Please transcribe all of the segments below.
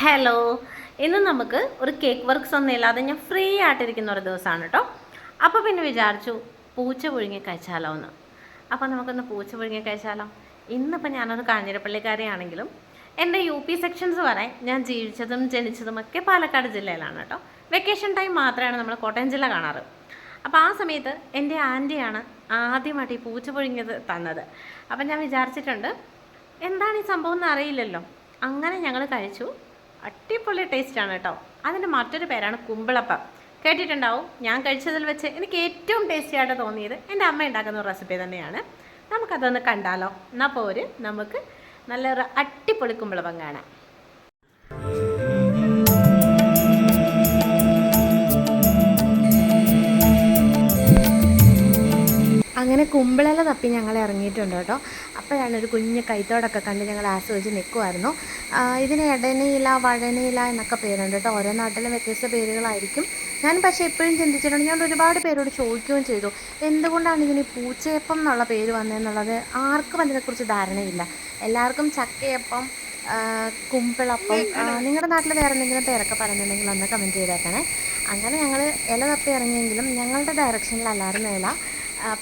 Hello ഇന്ന് നമുക്ക് ഒരു കേക്ക് വർക്ക്സ് ഒന്നും ഇല്ലാതെ ഞാൻ ഫ്രീ ആയിട്ടിരിക്കുന്ന ഒരു ദിവസമാണ് കേട്ടോ അപ്പോൾ പിന്നെ വിചാരിച്ചു പൂച്ച പുഴുങ്ങി കഴിച്ചാലോ എന്ന് അപ്പോൾ നമുക്കൊന്ന് പൂച്ച പുഴുങ്ങി കഴിച്ചാലോ? ഇന്നിപ്പോൾ ഞാനൊരു കാഞ്ഞിരപ്പള്ളിക്കാരിയാണെങ്കിലും എന്റെ യു പി സെക്ഷൻസ് വരെ ഞാൻ ജീവിച്ചതും ജനിച്ചതും ഒക്കെ പാലക്കാട് ജില്ലയിലാണ് കേട്ടോ വെക്കേഷൻ ടൈം മാത്രമാണ് നമ്മൾ കോട്ടയം ജില്ല കാണാറ്. അപ്പോൾ ആ സമയത്ത് എന്റെ ആന്റിയാണ് ആദ്യമായിട്ട് ഈ പൂച്ച പുഴുങ്ങിയത് തന്നത്. അപ്പം ഞാൻ വിചാരിച്ചിട്ടുണ്ട് എന്താണ് ഈ സംഭവം എന്ന് അറിയില്ലല്ലോ. അങ്ങനെ ഞങ്ങൾ കഴിച്ചു. അടിപൊളി ടേസ്റ്റാണ് കേട്ടോ. അതിന്റെ മറ്റൊരു പേരാണ് കുമ്പിളപ്പം. കേട്ടിട്ടുണ്ടാവും? ഞാൻ കഴിച്ചതിൽ വെച്ച് എനിക്ക് ഏറ്റവും ടേസ്റ്റി ആയിട്ട് തോന്നിയത് എന്റെ അമ്മ ഉണ്ടാക്കുന്ന റെസിപ്പി തന്നെയാണ്. നമുക്കതൊന്ന് കണ്ടാലോ? എന്നാൽ പോര് നമുക്ക് നല്ലൊരു അടിപൊളി കുമ്പിളപ്പം കാണാം. അങ്ങനെ കുമ്പിളല തപ്പി ഞങ്ങൾ ഇറങ്ങിയിട്ടുണ്ട് കേട്ടോ. അപ്പോഴാണ് ഒരു കുഞ്ഞ് കൈത്തോടൊക്കെ കണ്ട് ഞങ്ങൾ ആസ്വദിച്ച് നിൽക്കുമായിരുന്നു ഇതിന് ഇടനീല വഴനയില എന്നൊക്കെ പേരുണ്ട് കേട്ടോ. ഓരോ നാട്ടിലും വ്യത്യസ്ത പേരുകളായിരിക്കും. ഞാൻ പക്ഷേ എപ്പോഴും ചിന്തിച്ചിട്ടുണ്ട്. ഞാൻ ഒരുപാട് പേരോട് ചോദിക്കുകയും ചെയ്തു. എന്തുകൊണ്ടാണ് ഇതിന് പൂച്ചയപ്പം എന്നുള്ള പേര് വന്നതെന്നുള്ളത്? ആർക്കും അതിനെക്കുറിച്ച് ധാരണയില്ല. എല്ലാവർക്കും ചക്കയപ്പം കുമ്പിളപ്പം നിങ്ങളുടെ നാട്ടിൽ വേറെ എന്തെങ്കിലും പേരൊക്കെ പറഞ്ഞിട്ടുണ്ടെങ്കിൽ ഒന്ന് കമന്റ് ചെയ്തേക്കണേ. അങ്ങനെ ഞങ്ങൾ ഇല തപ്പി ഇറങ്ങിയെങ്കിലും ഞങ്ങളുടെ ഡയറക്ഷനിലല്ലായിരുന്നു ഇല ആ,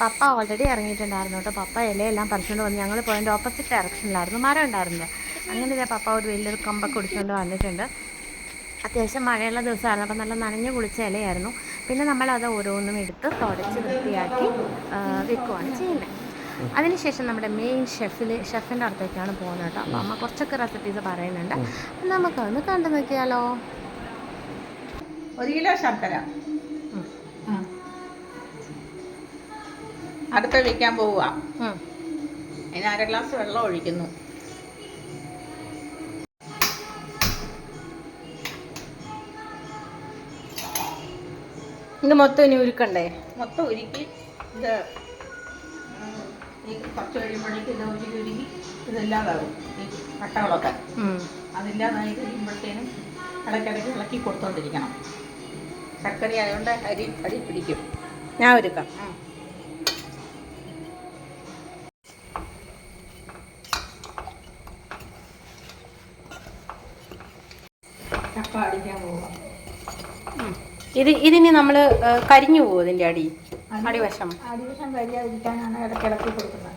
പപ്പ ഓൾറെഡി ഇറങ്ങിയിട്ടുണ്ടായിരുന്നു കേട്ടോ. പപ്പ ഇലയെല്ലാം പറിച്ചുകൊണ്ട് വന്ന് ഞങ്ങൾ പോയതിന്റെ ഓപ്പോസിറ്റ് ഡയറക്ഷനിലായിരുന്നു മരം ഉണ്ടായിരുന്നില്ല അങ്ങനെ ഇതേ പപ്പ ഒരു വലിയൊരു കമ്പൊക്കെ കുടിച്ചുകൊണ്ട് വന്നിട്ടുണ്ട്. അത്യാവശ്യം മഴയുള്ള ദിവസമായിരുന്നു. അപ്പം നല്ല നനഞ്ഞു കുളിച്ച ഇലയായിരുന്നു. പിന്നെ നമ്മളത് ഓരോന്നും എടുത്ത് തുടച്ച് വൃത്തിയാക്കി ആ, വെക്കുവാണ് ചെയ്യുന്നത്. അതിനുശേഷം നമ്മുടെ മെയിൻ ഷെഫിൽ ഷെഫിന്റെ അടുത്തേക്കാണ് പോകുന്നത് കേട്ടോ. അപ്പോൾ അമ്മ കുറച്ചൊക്കെ റെസിപ്പീസ് പറയുന്നുണ്ട്. അപ്പം നമുക്കൊന്ന് കണ്ടു നോക്കിയാലോ. ഒരു കിലോ ശർക്കര. അടുത്ത വയ്ക്കാൻ പോവുക. അതിന് അര ഗ്ലാസ് വെള്ളം ഒഴിക്കുന്നു. ഇത് മൊത്തം ഇനി ഉരുക്കണ്ടേ? മൊത്തം ഉരുക്കി ഇത് കുറച്ച് കഴിയുമ്പോഴേക്ക് ഇത് ഉരുക്കി ഉരുക്കി ഇതില്ലാതാവും. ഈ കട്ടകളൊക്കെ. അതില്ലാതായി കഴിയുമ്പോഴത്തേനും ഇടയ്ക്കിടയ്ക്ക് ഇളക്കി കൊടുത്തോണ്ടിരിക്കണം. ശർക്കര ആയതുകൊണ്ട് അരി അടി പിടിക്കും. ഞാൻ ഒരുക്കാം. അടിക്കാൻ ഇത് ഇതിന് നമ്മൾ കരിഞ്ഞു പോകും ഇതിന്റെ അടി? അടിവശം? അടിവശം കരിയാതിരിക്കാനാണ് ഇടയ്ക്ക് ഇളക്കി കൊടുക്കുന്നത്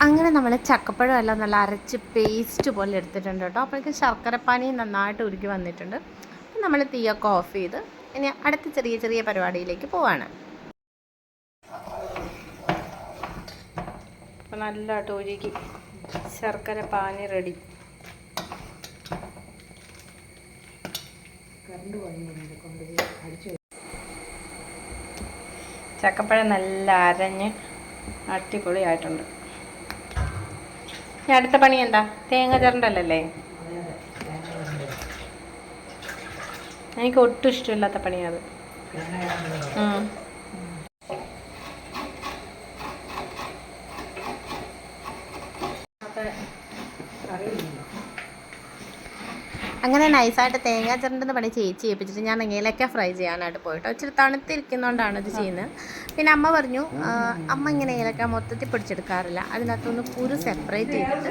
അങ്ങനെ നമ്മൾ ചക്കപ്പഴം എല്ലാം നല്ല അരച്ച് പേസ്റ്റ് പോലെ എടുത്തിട്ടുണ്ട് കേട്ടോ. അപ്പോഴേക്കും ശർക്കരപ്പാനി നന്നായിട്ട് ഉരുക്കി വന്നിട്ടുണ്ട്. അപ്പം നമ്മൾ തീയൊക്കെ ഓഫ് ചെയ്ത് ഇനി അടുത്ത ചെറിയ ചെറിയ പരിപാടിയിലേക്ക് പോവാണ്. അപ്പം നല്ലതായിട്ട് ഉരുക്കി ശർക്കര പാനി റെഡി ചക്കപ്പഴം നല്ല അരഞ്ഞ് അടിപൊളിയായിട്ടുണ്ട്. അടുത്ത പണി എന്താ? തേങ്ങ ചിരണ്ടല്ലേ എനിക്ക് ഒട്ടും ഇഷ്ടമില്ലാത്ത പണിയത് അങ്ങനെ നൈസായിട്ട് തേങ്ങ ചിരണ്ടുന്ന പണി ചേച്ചി ഏൽപ്പിച്ചിട്ട് ഞാൻ എങ്ങനെയൊക്കെ ഫ്രൈ ചെയ്യാനായിട്ട് പോയിട്ടോ. ഇച്ചിരി തണുത്തിരിക്കുന്നതുകൊണ്ടാണ് ഇത് ചെയ്യുന്നത്. പിന്നെ അമ്മ പറഞ്ഞു അമ്മ ഇങ്ങനെ ഏലക്ക മൊത്തത്തിൽ പിടിച്ചെടുക്കാറില്ല. അതിനകത്തൊന്ന് കുരു സെപ്പറേറ്റ് ചെയ്തിട്ട്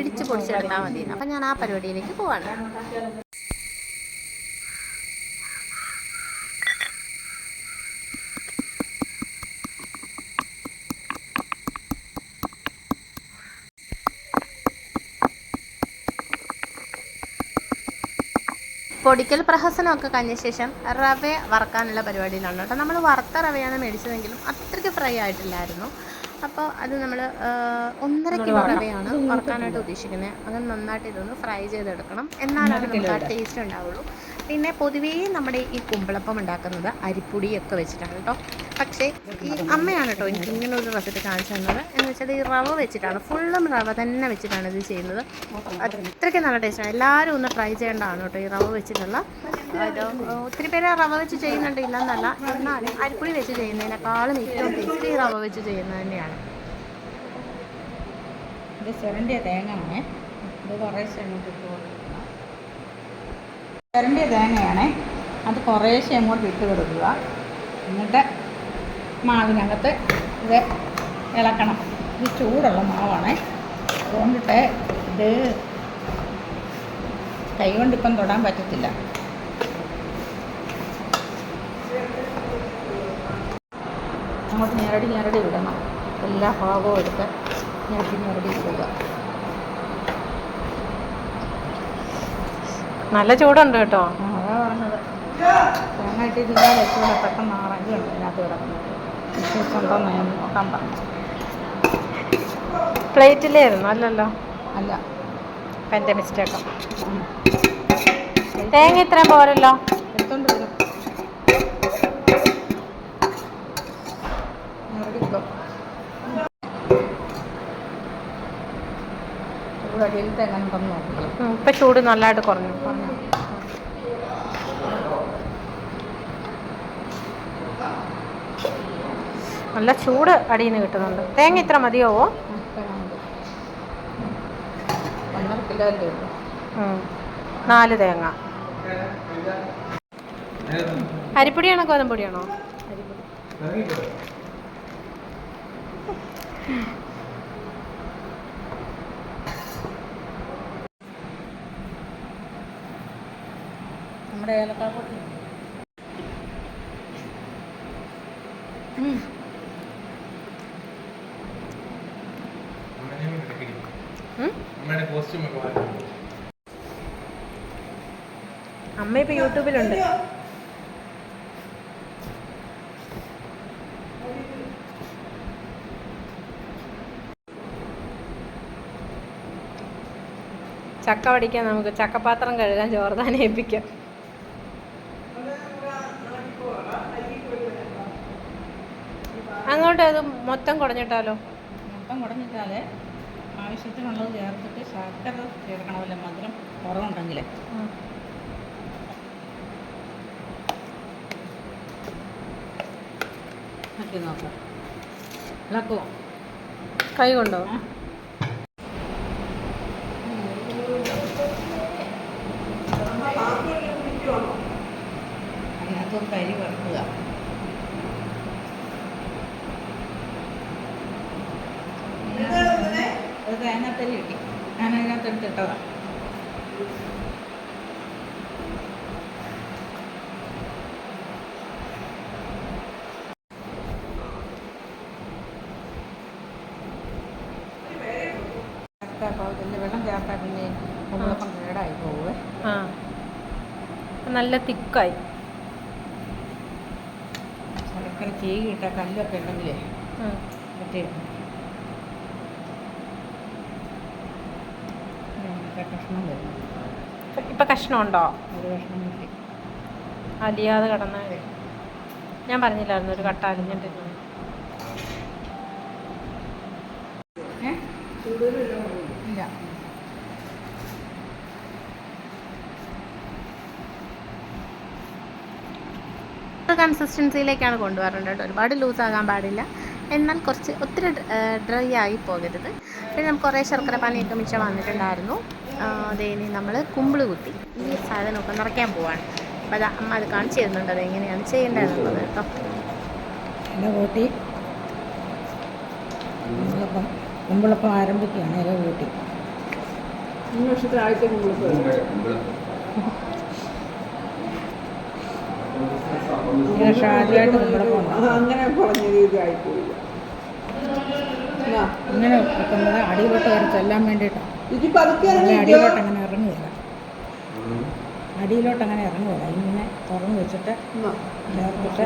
ഇടിച്ച് പൊടിച്ചെടുത്താൽ മതി അപ്പം ഞാൻ ആ പരിപാടിയിലേക്ക് പോവാണ്. പൊടിക്കൽ പ്രഹസനമൊക്കെ കഴിഞ്ഞ ശേഷം റവ വറക്കാനുള്ള പരിപാടിയിലാണ് കേട്ടോ. നമ്മൾ വറുത്ത റവയാണ് മേടിച്ചതെങ്കിലും അത്രയ്ക്ക് ഫ്രൈ ആയിട്ടില്ലായിരുന്നു. അപ്പോൾ അത് നമ്മൾ ഒന്നര കിലോ റവയാണ് വറക്കാനായിട്ട് ഉദ്ദേശിക്കുന്നത്. അത് നന്നായിട്ട് ഇതൊന്ന് ഫ്രൈ ചെയ്തെടുക്കണം. എന്നാലാണ് നമുക്ക് ആ ടേസ്റ്റ് ഉണ്ടാവുള്ളൂ. പിന്നെ പൊതുവേ നമ്മുടെ ഈ കുമ്പളപ്പം ഉണ്ടാക്കുന്നത് അരിപ്പൊടിയൊക്കെ വെച്ചിട്ടാണ് കേട്ടോ. പക്ഷേ ഈ അമ്മയാണ് കേട്ടോ എനിക്ക് ഇങ്ങനെ ഒരു റെസിപ്പി കാണിച്ചു തന്നത്. എന്ന് വെച്ചാൽ ഈ റവ വെച്ചിട്ടാണ്. ഫുള്ളും റവ തന്നെ വെച്ചിട്ടാണ് ഇത് ചെയ്യുന്നത്. അത്രയ്ക്ക് നല്ല ടേസ്റ്റാണ് എല്ലാവരും ഒന്ന് ട്രൈ ചെയ്യേണ്ടതാണ് കേട്ടോ ഈ റവ വെച്ചിട്ടുള്ള. ഒത്തിരി പേര് റവ വെച്ച് ചെയ്യുന്നുണ്ട്. ഇല്ലെന്നല്ല. എന്നാലും അരിപ്പൊടി വെച്ച് ചെയ്യുന്നതിനേക്കാളും ഏറ്റവും ടേസ്റ്റ് ഈ റവ വെച്ച് ചെയ്യുന്നത് തന്നെയാണ്. ഇത് തേങ്ങ തേങ്ങയാണേ ഇത് കുറേ ഇട്ട് കൊടുക്കണം ചിരണ്ടിയ തേങ്ങയാണേ. അത് കുറേശ്ശെ അങ്ങോട്ട് ഇട്ട് കൊടുക്കുക. എന്നിട്ട് മാവിനകത്ത് ഇത് ഇളക്കണം. ഇത് ചൂടുള്ള മാവാണേ. അതുകൊണ്ടിട്ട് ഇത് കൈ കൊണ്ടിപ്പം തൊടാൻ പറ്റത്തില്ല. അങ്ങോട്ട് ഞെരടി ഞെരടി വിടണം എല്ലാ ഭാഗവും എടുത്ത് ഞെരടി ഞെരടി വിടുക നല്ല ചൂടുണ്ട് കേട്ടോ. പെട്ടെന്ന് കിടക്കുന്നത് ഞാൻ നോക്കാൻ പറഞ്ഞു പ്ലേറ്റിലായിരുന്നു അല്ലല്ലോ? അല്ല. എന്റെ മിസ്റ്റേക്കാം തേങ്ങ ഇത്രയും പോരല്ലോ? എടുത്തോണ്ട് എങ്ങനെ ഉണ്ടെന്ന് ഇപ്പം ചൂട് നല്ലതായിട്ട് കുറഞ്ഞു. നല്ല ചൂട് അടിയിൽ നിന്ന് കിട്ടുന്നുണ്ട്. തേങ്ങ ഇത്ര മതിയാവോ? ഒന്നര കിലോ അല്ലേ ഉള്ളൂ. ഉം. നാല് തേങ്ങ. അരിപ്പൊടിയാണോ ഗോതമ്പൊടിയാണോ നമ്മുടെ ഏലക്കാപ്പൊടി അമ്മ ഇപ്പൊ യൂട്യൂബിലുണ്ട്. ചക്ക പഠിക്കാൻ നമുക്ക് ചക്കപാത്രം കഴുകാൻ ചോർദാനെ ഏൽപ്പിക്കാം. അങ്ങോട്ട് അത് മൊത്തം കുടഞ്ഞിട്ടാലോ? മൊത്തം കുടഞ്ഞിട്ടാലെ ആവശ്യത്തിനുള്ളത് ചേർത്തിട്ട് ശർക്കര ചേർക്കണമല്ലോ മധുരം കുറവുണ്ടെങ്കിൽ നോക്കി. ഇളക്കുമോ കൈ കൊണ്ടോ? അതിനകത്തൊന്ന് കരി വറുക്കുക അത് തേങ്ങാത്തരി കിട്ടി ഞാൻ അതിനകത്ത് എടുത്തിട്ടതാണ് ചേർത്താൽ പാകത്തിന് വെള്ളം ചേർത്താൽ പിന്നെ കുമ്പളപ്പം കേടായി പോവുക ആ. നല്ല തിക്കായി. ശർക്കര ചീകിയിട്ട കല്ലൊക്കെ ഉണ്ടെങ്കിലേ പറ്റി കഷ്ണം വരും ഇപ്പൊ കഷ്ണമുണ്ടോ? ഒരു കഷ്ണം കിട്ടി. അലിയാതെ കിടന്ന ഞാൻ പറഞ്ഞില്ലായിരുന്നു ഒരു കട്ട അലിഞ്ഞിട്ട് ഏ? ഇല്ല. കൺസിസ്റ്റൻസിയിലേക്കാണ് കൊണ്ടുവരേണ്ടത് കേട്ടോ. ഒരുപാട് ലൂസ് ആകാൻ പാടില്ല. എന്നാൽ കുറച്ച് ഒത്തിരി ഡ്രൈ ആയി പോകരുത്. പിന്നെ നമുക്ക് കുറേ ശർക്കര പാനിയൊക്കെ മിച്ചം വന്നിട്ടുണ്ടായിരുന്നു. അതേ ഇനി നമ്മൾ കുമ്പിൾ കുത്തി. ഈ സാധനമൊക്കെ നിറയ്ക്കാൻ പോവാണ്. അപ്പോൾ അത് അമ്മ അത് കാണിച്ചു തരുന്നുണ്ട്. അത് എങ്ങനെയാണ് ചെയ്യേണ്ടതെന്നുള്ളത് കേട്ടോ. ഇല കൂട്ടി. കുമ്പിളപ്പം. കുമ്പളപ്പം ആരംഭിക്കുകയാണ് ഇല കൂട്ടി. ഈ വർഷത്തെ ആദ്യത്തെ കുമ്പളപ്പം. അങ്ങനെ പറഞ്ഞ രീതിയായിപ്പോയി ഇങ്ങനെ വെക്കുന്നത് അടിയിലോട്ട് കയറി ചെല്ലാൻ വേണ്ടിയിട്ടാണ് അടിയിലോട്ട് അങ്ങനെ ഇറങ്ങുകയില്ല. അടിയിലോട്ട് അങ്ങനെ ഇറങ്ങുകയില്ല. ഇങ്ങനെ തുറന്ന് വെച്ചിട്ട്. ചേർത്തിട്ട്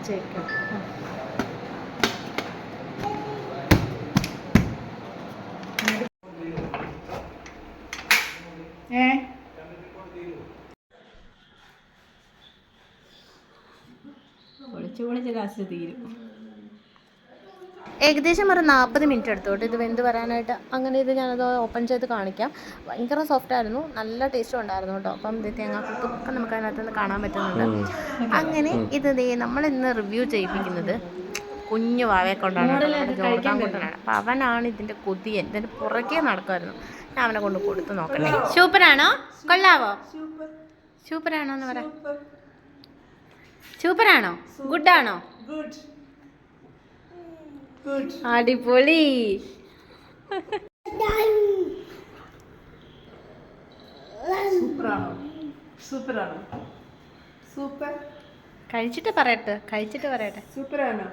കടന്ന് അടച്ചേക്കാം ഏ? പൊളിച്ച് തീരും. ഏകദേശം ഒരു നാൽപ്പത് മിനിറ്റ് എടുത്തോട്ട്. ഇത് വെന്ത് വരാനായിട്ട് അങ്ങനെ ഇത് ഞാനത് ഓപ്പൺ ചെയ്ത് കാണിക്കാം. ഭയങ്കര സോഫ്റ്റ് ആയിരുന്നു. നല്ല ടേസ്റ്റും ഉണ്ടായിരുന്നു കേട്ടോ. അപ്പം ഇത് തേങ്ങാക്കൊത്തും ഒക്കെ നമുക്ക് അതിനകത്ത് നിന്ന് കാണാൻ പറ്റുന്നുണ്ട്. അങ്ങനെ ഇത് ദേ നമ്മൾ ഇന്ന് റിവ്യൂ ചെയ്യിപ്പിക്കുന്നത് കുഞ്ഞു വാവയെ കൊണ്ടാണ് ജോർദാൻ അപ്പം അവനാണ് ഇതിന്റെ കൊതിയൻ. ഇതിന്റെ പുറകെ നടക്കുമായിരുന്നു ഞാൻ അവനെ കൊണ്ട് കൊടുത്ത് നോക്കട്ടെ. സൂപ്പറാണോ? കൊള്ളാവോ? സൂപ്പറാണോ എന്ന് പറ. സൂപ്പറാണോ? ഗുഡാണോ? Good good. അടിപൊളി. കഴിച്ചിട്ട് പറയട്ടെ കഴിച്ചിട്ട് പറയട്ടെ. സൂപ്പറാണോ?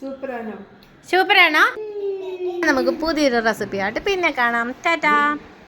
സൂപ്പറാണോ? സൂപ്പറാണോ? നമുക്ക് പുതിയൊരു റെസിപ്പി ആയിട്ട് പിന്നെ കാണാം. ടാറ്റാ.